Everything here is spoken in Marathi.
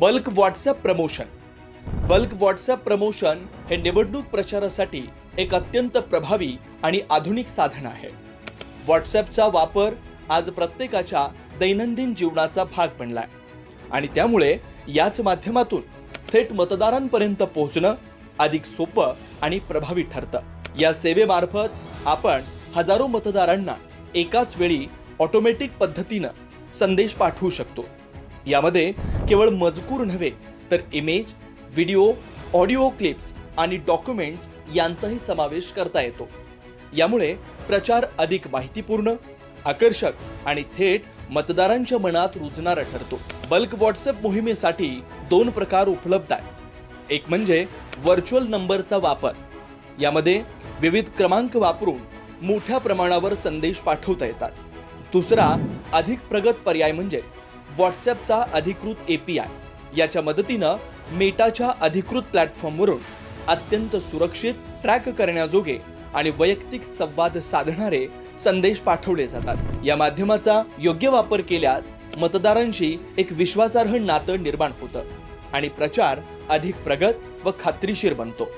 Bulk WhatsApp promotion. Bulk WhatsApp promotion हे निवडणूक प्रचारासाठी एक अत्यंत प्रभावी आणि आधुनिक साधन आहे. व्हॉट्सॲपचा वापर आज प्रत्येकाच्या दैनंदिन जीवनाचा भाग बनलाय. आणि त्यामुळे याच माध्यमातून थेट मतदारांपर्यंत पोहोचणं अधिक सोपं आणि प्रभावी ठरतं. या सेवेमार्फत आपण हजारो मतदारांना एकाच वेळी ऑटोमॅटिक पद्धतीनं संदेश पाठवू शकतो. यामध्ये केवळ मजकूर नव्हे तर इमेज व्हिडिओ ऑडिओ क्लिप्स आणि डॉक्युमेंट्स यांचाही समावेश करता येतो. यामुळे प्रचार अधिक माहितीपूर्ण आकर्षक आणि थेट मतदारांच्या मनात रुजणारा ठरतो. बल्क व्हॉट्सअप मोहिमेसाठी दोन प्रकार उपलब्ध आहेत. एक म्हणजे व्हर्च्युअल नंबरचा वापर. यामध्ये विविध क्रमांक वापरून मोठ्या प्रमाणावर संदेश पाठवता येतात. दुसरा अधिक प्रगत पर्याय म्हणजे व्हॉट्सॲपचा अधिकृत एपीआय याच्या मदतीनं मेटाच्या अधिकृत प्लॅटफॉर्मवरून अत्यंत सुरक्षित ट्रॅक करण्याजोगे आणि वैयक्तिक संवाद साधणारे संदेश पाठवले जातात. या माध्यमाचा योग्य वापर केल्यास मतदारांशी एक विश्वासार्ह नातं निर्माण होतं आणि प्रचार अधिक प्रगत व खात्रीशीर बनतो.